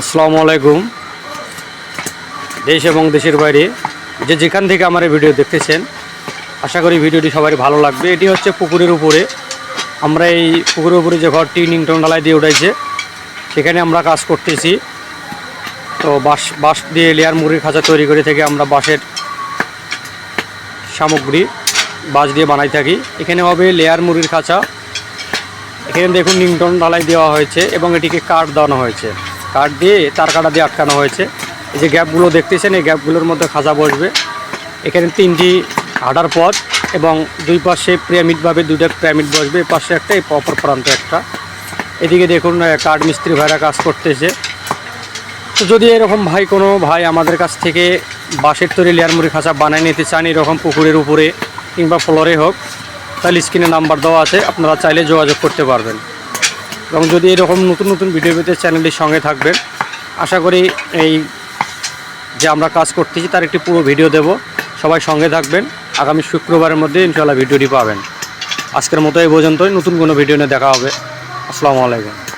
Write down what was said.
আসসালামু আলাইকুম। দেশ এবং দেশের বাইরে যে যেখান থেকে আমার এই ভিডিও দেখতেছেন, আশা করি ভিডিওটি সবারই ভালো লাগবে। এটি হচ্ছে পুকুরের উপরে। আমরা এই পুকুরের উপরে যে ঘরটি নিংটন ঢালাই দিয়ে উঠাইছে, সেখানে আমরা কাজ করতেছি। তো বাঁশ বাঁশ দিয়ে লেয়ার মুড়ির খাঁচা তৈরি করে থেকে আমরা বাঁশের সামগ্রী, বাঁশ দিয়ে বানাই থাকি। এখানে হবে লেয়ার মুড়ির খাঁচা। এখানে দেখুন নিংটন ঢালাই দেওয়া হয়েছে এবং এটিকে কাঠ দেওয়ানো হয়েছে। কাঠ দিয়ে তার কাটা দিয়ে আটকানো হয়েছে। এই যে গ্যাপগুলো দেখতেছেন, এই গ্যাপগুলোর মধ্যে খাঁচা বসবে। এখানে তিনটি হাঁটার পথ এবং দুই পাশে পিরামিডভাবে দুইটা পিরামিড বসবে। পাশে একটা, এই অপর প্রান্তে একটা। এদিকে দেখুন কাঠ মিস্ত্রি ভাইরা কাজ করতেছে। তো যদি এরকম ভাই, কোনো ভাই আমাদের কাছ থেকে বাঁশের তৈরি লেয়ার মুড়ি খাঁচা বানিয়ে নিতে চান, এরকম পুকুরের উপরে কিংবা ফ্লোরে হোক, তাহলে স্ক্রিনে নাম্বার দেওয়া আছে। আপনারা চাইলে যোগাযোগ করতে পারবেন। এবং যদি এরকম নতুন নতুন ভিডিও পেতে চ্যানেলটির সঙ্গে থাকবেন, আশা করি এই যে আমরা কাজ করতেছি তার একটি পুরো ভিডিও দেব। সবাই সঙ্গে থাকবেন। আগামী শুক্রবারের মধ্যে ইনশাল্লাহ ভিডিওটি পাবেন। আজকের মতো এই পর্যন্তই। নতুন কোনো ভিডিও নিয়ে দেখা হবে। আসসালামু আলাইকুম।